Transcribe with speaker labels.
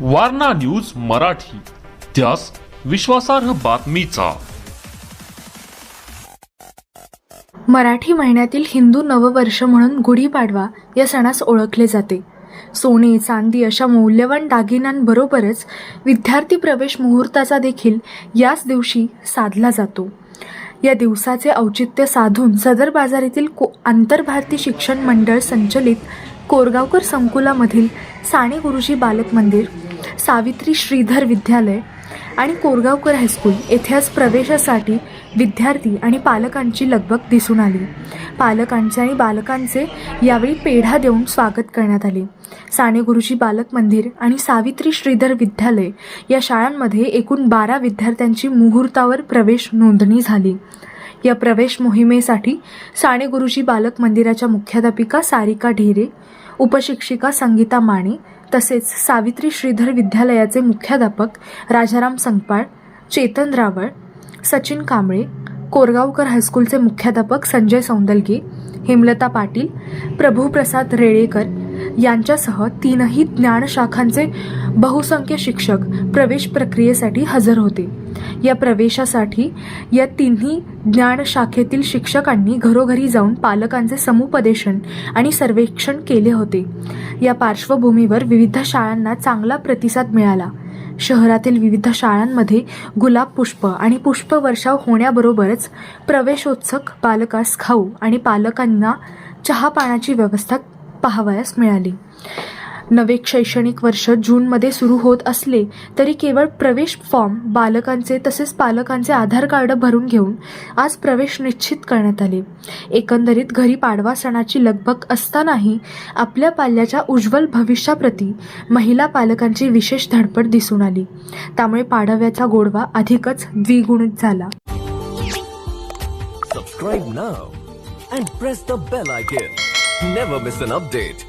Speaker 1: Warna news Marathi. त्यास विश्वासार्ह बातमीचा.
Speaker 2: मराठी महिन्यातील हिंदू नववर्ष म्हणून गुढीपाडवा या सणास ओळखले जाते. सोने चांदी अशा मौल्यवान दागिन्यांबरोबरच विद्यार्थी प्रवेश मुहूर्ताचा देखील याच दिवशी साधला जातो. या दिवसाचे औचित्य साधून सदर बाजारीतील को आंतरभारती शिक्षण मंडळ संचलित कोरगावकर संकुलामधील साने गुरुजी बालक मंदिर सावित्री श्रीधर विद्यालय आणि कोरगावकर हायस्कूल येथे आज प्रवेशासाठी विद्यार्थी आणि पालकांची लगबग दिसून आली. पालकांचे आणि बालकांचे यावेळी पेढा देऊन स्वागत करण्यात आले. साने गुरुजी बालक मंदिर आणि सावित्री श्रीधर विद्यालय या शाळांमध्ये एकूण बारा विद्यार्थ्यांची मुहूर्तावर प्रवेश नोंदणी झाली. या प्रवेश मोहिमेसाठी साने गुरुजी बालक मंदिराच्या मुख्याध्यापिका सारिका ढेरे उपशिक्षिका संगीता माने तसेच सावित्री श्रीधर विद्यालयाचे मुख्याध्यापक राजाराम संगपाळ चेतन रावळ सचिन कांबळे कोरगावकर हायस्कूलचे मुख्याध्यापक संजय सौंदलगे हेमलता पाटील प्रभूप्रसाद रेळेकर यांच्यासह तीनही ज्ञानशाखांचे बहुसंख्य शिक्षक प्रवेश प्रक्रियेसाठी हजर होते. या प्रवेशासाठी या तिन्ही ज्ञानशाखेतील शिक्षकांनी घरोघरी जाऊन पालकांचे समुपदेशन आणि सर्वेक्षण केले होते. या पार्श्वभूमीवर विविध शाळांना चांगला प्रतिसाद मिळाला. शहरातील विविध शाळांमध्ये गुलाब पुष्प आणि पुष्पवर्षाव होण्याबरोबरच प्रवेशोत्सक बालकास खाऊ आणि पालकांना चहा पाण्याची व्यवस्था पाहावयास मिळाली. नवे शैक्षणिक वर्ष जूनमध्ये सुरू होत असले तरी केवळ प्रवेश फॉर्म बालकांचे तसेच पालकांचे आधार कार्ड भरून घेऊन आज प्रवेश निश्चित करण्यात आले एकंदरीत घरी पाडवा सणाची लगबग असतानाही आपल्या पाल्याच्या उज्ज्वल भविष्याप्रती महिला पालकांची विशेष धडपड दिसून आली त्यामुळे पाडव्याचा गोडवा अधिकच द्विगुणित झाला
Speaker 3: Subscribe now and press the bell icon. Never miss an update.